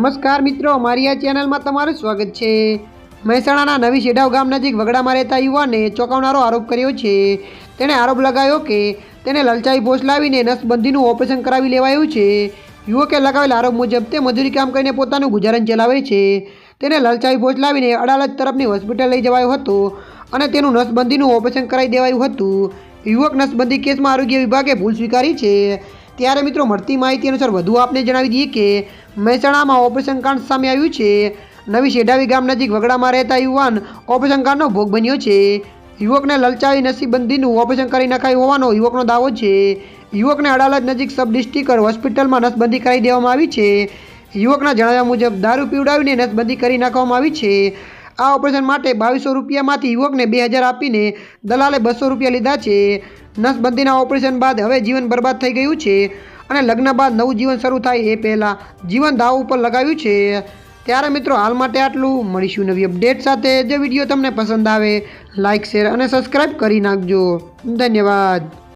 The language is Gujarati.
નમસ્કાર મિત્રો, મારી આ ચેનલમાં તમારું સ્વાગત છે. મહેસાણાના નવી શેઢાવ ગામ નજીક વગડામાં રહેતા યુવાને ચોંકાવનારો આરોપ કર્યો છે. તેણે આરોપ લગાવ્યો કે તેને લલચાઈ ભોસ લાવીને નસબંધીનું ઓપરેશન કરાવી લેવાયું છે. યુવકે લગાવેલા આરોપ મુજબ તે મજૂરી કામ કરીને પોતાનું ગુજારણ ચલાવે છે. તેને લલચાઈ ભોજ લાવીને અડાલજ તરફની હોસ્પિટલ લઈ જવાયો હતો અને તેનું નસબંધીનું ઓપરેશન કરાવી દેવાયું હતું. યુવક નસબંધી કેસમાં આરોગ્ય વિભાગે ભૂલ સ્વીકારી છે. ત્યારે મિત્રો મળતી માહિતી અનુસાર વધુ આપને જણાવી દઈએ કે મહેસાણામાં ઓપરેશન કાંડ સામે આવ્યું છે. નવી શેઢાવી ગામ નજીક વગડામાં રહેતા યુવાન ઓપરેશન કાંડનો ભોગ બન્યો છે. યુવકને લલચાવી નસીબંધીનું ઓપરેશન કરી નખાયું હોવાનો યુવકનો દાવો છે. યુવકને અડાલજ નજીક સબ ડિસ્ટ્રિક્ટ હોસ્પિટલમાં નસબંધી કરાવી દેવામાં આવી છે. યુવકના જણાવ્યા મુજબ દારૂ પીવડાવીને નસબંધી કરી નાખવામાં આવી છે. આ ઓપરેશન માટે બાવીસો રૂપિયામાંથી યુવકને બે હજાર આપીને દલાલે બસો રૂપિયા લીધા છે. નસબંધીના ઓપરેશન બાદ હવે જીવન બરબાદ થઈ ગયું છે અને લગ્ન બાદ નવું જીવન શરૂ થાય એ પહેલાં જીવન દાવ ઉપર લગાવ્યું છે. ત્યારે મિત્રો હાલ માટે આટલું. મળીશું નવી અપડેટ સાથે. જે વીડિયો તમને પસંદ આવે લાઇક શેર અને સબસ્ક્રાઈબ કરી નાખજો. ધન્યવાદ.